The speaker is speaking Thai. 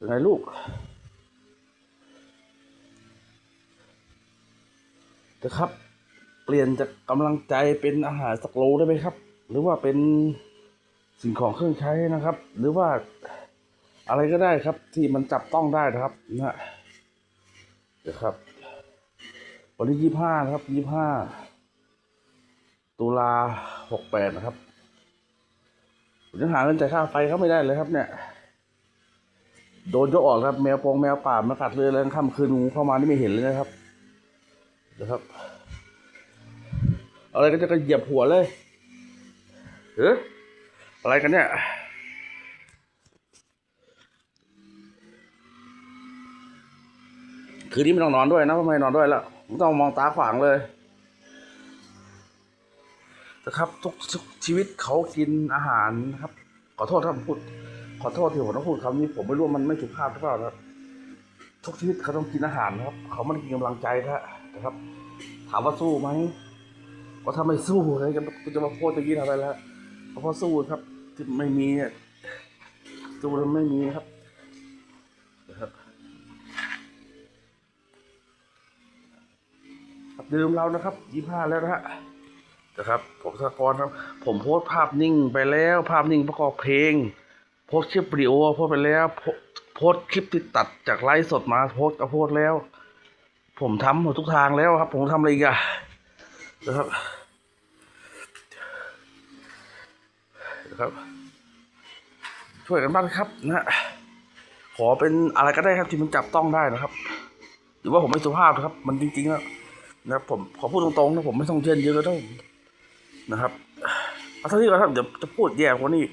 นไงลูก นะครับ เปลี่ยนจากกำลังใจเป็นอาหารสักโลได้ไหมครับ หรือว่าเป็นสิ่งของเครื่องใช้นะครับ หรือว่าอะไรก็ได้ครับ ที่มันจับต้องได้นะครับนะนะครับ วันที่ยี่ห้าครับยี่ห้าตุลาหกแปดนะครับผมยังหาเงินจ่ายค่าไฟเขาไม่ได้เลยครับเนี่ย โดนยกออกครับ แมวปองแมวป่ามากัดเลยแล้วค่ำคืนงูเข้ามานี่ไม่เห็นเลยนะครับนะครับอะไรก็จะกระเหยียบหัวเลยเอออะไรกันเนี่ยคืนนี้ไม่ต้องนอนด้วยนะเพราะไมนอนด้วยล้วไม่ต้องมองตาขวางเลยนะครับทุกทุกชีวิตเขากินอาหารนะครับ ขอโทษครับผมพูด ขอโทษที่ผมต้องพูดคำนี้ ผมไม่รู้ว่ามันไม่สุภาพหรือเปล่านะครับ ทุกชีวิตเขาต้องกินอาหารนะครับ เขาไม่ได้กินกำลังใจนะนะครับ ถามว่าสู้ไหมก็ถ้าไม่สู้เลยจะจะมาโพสต์อย่างนี้ทำไมล่ะเพราะสู้ครับที่ไม่มีสู้แล้วไม่มีนะครับนะครับดื่มเรานะครับยี่ห้าแล้วนะฮะนะครับ ผมสกอรครับ ผมโพสต์ภาพนิ่งไปแล้ว ภาพนิ่งประกอบเพลง โพสคลิปวิดีโอโพสไปแล้วโพสคลิปที่ตัดจากไลฟ์สดมาโพสก็โพสแล้ว ผมทำหมดทุกทางแล้วครับ ผมทำอะไรกอะนะครับนะครับ ช่วยกันบ้างครับนะฮะขอเป็นอะไรก็ได้ครับที่มันจับต้องได้นะครับ หรือว่าผมไม่สุภาพนะครับ มันจริงๆแล้วนะครับผมขอพูดตรงๆนะผมไม่ต้องเชิญเยอะก็ได้นะครับเอาเท่านี้ก่อนครับเดี๋ยวจะพูดแย่กว่านี้